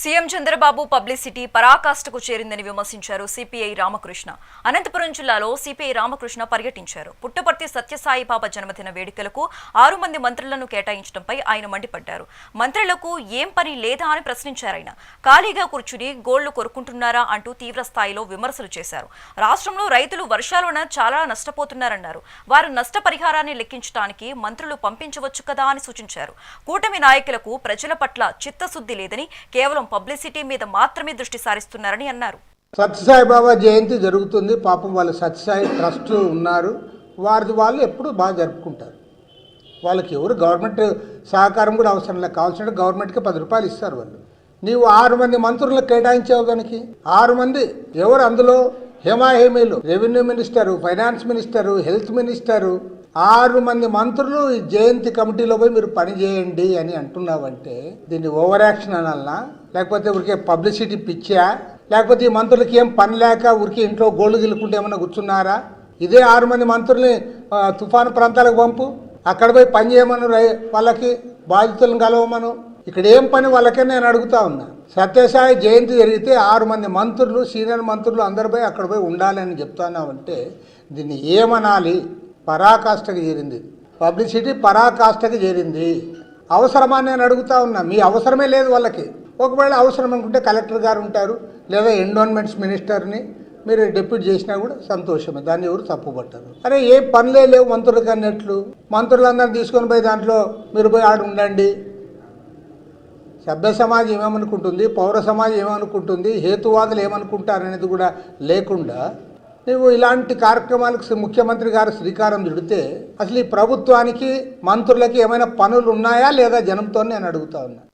CM Chandrababu publicity పరాకాష్ఠకు చేరిందని విమర్శించారు సిపిఐ రామకృష్ణ. అనంతపురం జిల్లాలో సిపిఐ రామకృష్ణ పర్యటించారు. పుట్టపర్తి సత్యసాయి బాబా జన్మదిన వేడుకలకు ఆరు మంది మంత్రులను కేటాయించడంపై ఆయన మండిపడ్డారు. మంత్రులకు ఏం పని లేదా అని ప్రశ్నించారాయన ఖాళీగా కూర్చుని గోళ్ళు కొరుకుంటున్నారా అంటూ తీవ్ర స్థాయిలో విమర్శలు చేశారు. రాష్ట్రంలో రైతులు వర్షాలన చాలా నష్టపోతున్నారన్నారు. వారు నష్టపరిహారాన్ని లెక్కించడానికి మంత్రులు పంపించవచ్చు కదా అని సూచించారు. కూటమి నాయకులకు ప్రజల పట్ల చిత్తశుద్ధి లేదని కేవలం పబ్లిసిటీ మీద మాత్రమే దృష్టి సారిస్తున్నారని అన్నారు. సత్యసాయి బాబా జయంతి జరుగుతుంది. పాపం వాళ్ళు సత్యసాయి ట్రస్ట్ ఉన్నారు. వారిది వాళ్ళు ఎప్పుడు బాగా జరుపుకుంటారు. వాళ్ళకి ఎవరు గవర్నమెంట్ సహకారం కూడా అవసరం లేదు. కావాల్సిన గవర్నమెంట్కి పది రూపాయలు ఇస్తారు వాళ్ళు. నీవు ఆరు మంది మంత్రులకు కేటాయించావు దానికి. ఆరు మంది ఎవరు అందులో? హేమాహేమీలు. Revenue minister finance minister health minister ఆరు మంది మంత్రులు ఈ జయంతి కమిటీలో పోయి మీరు పని చేయండి అని అంటున్నావంటే దీన్ని ఓవర్ యాక్షన్ అనాలనా? లేకపోతే ఊరికే పబ్లిసిటీ పిచ్చా? లేకపోతే ఈ మంత్రులకి ఏం పని లేక ఊరికే ఇంట్లో గోళ్ళు గిల్లుకుంటే ఏమన్నా కూర్చున్నారా? ఇదే ఆరు మంది మంత్రుల్ని తుఫాను ప్రాంతాలకు పంపు. అక్కడ పోయి పని చేయమను వాళ్ళకి బాధితులను కలవమను. ఇక్కడ ఏం పని వాళ్ళకే నేను అడుగుతా ఉన్నా. సత్యసాయి జయంతి జరిగితే ఆరు మంది మంత్రులు సీనియర్ మంత్రులు అందరు పోయి అక్కడ పోయి ఉండాలని చెప్తున్నావంటే దీన్ని ఏమనాలి? పరాకాష్ఠకి చేరింది. పబ్లిసిటీ పరాకాష్ఠకి చేరింది. అవసరమా అని నేను అడుగుతా ఉన్నా. మీ అవసరమే లేదు వాళ్ళకి. ఒకవేళ అవసరం అనుకుంటే కలెక్టర్ గారు ఉంటారు లేదా ఎండోన్మెంట్స్ మినిస్టర్ని మీరు డిప్యూట్ చేసినా కూడా సంతోషమే. దాన్ని ఎవరు తప్పుపట్టరు. అరే ఏ పనులే లేవు మంత్రులకు అన్నట్లు. మంత్రులందరినీ తీసుకొని పోయి దాంట్లో మీరు పోయి ఆడ ఉండండి. సభ్య సమాజం ఏమనుకుంటుంది? పౌర సమాజం ఏమనుకుంటుంది? హేతువాదులు ఏమనుకుంటారనేది కూడా లేకుండా నువ్వు ఇలాంటి కార్యక్రమాలకు ముఖ్యమంత్రి గారు శ్రీకారం చుడితే అసలు ఈ ప్రభుత్వానికి మంత్రులకి ఏమైనా పనులు ఉన్నాయా లేదా జనంతో నేను అడుగుతా ఉన్నా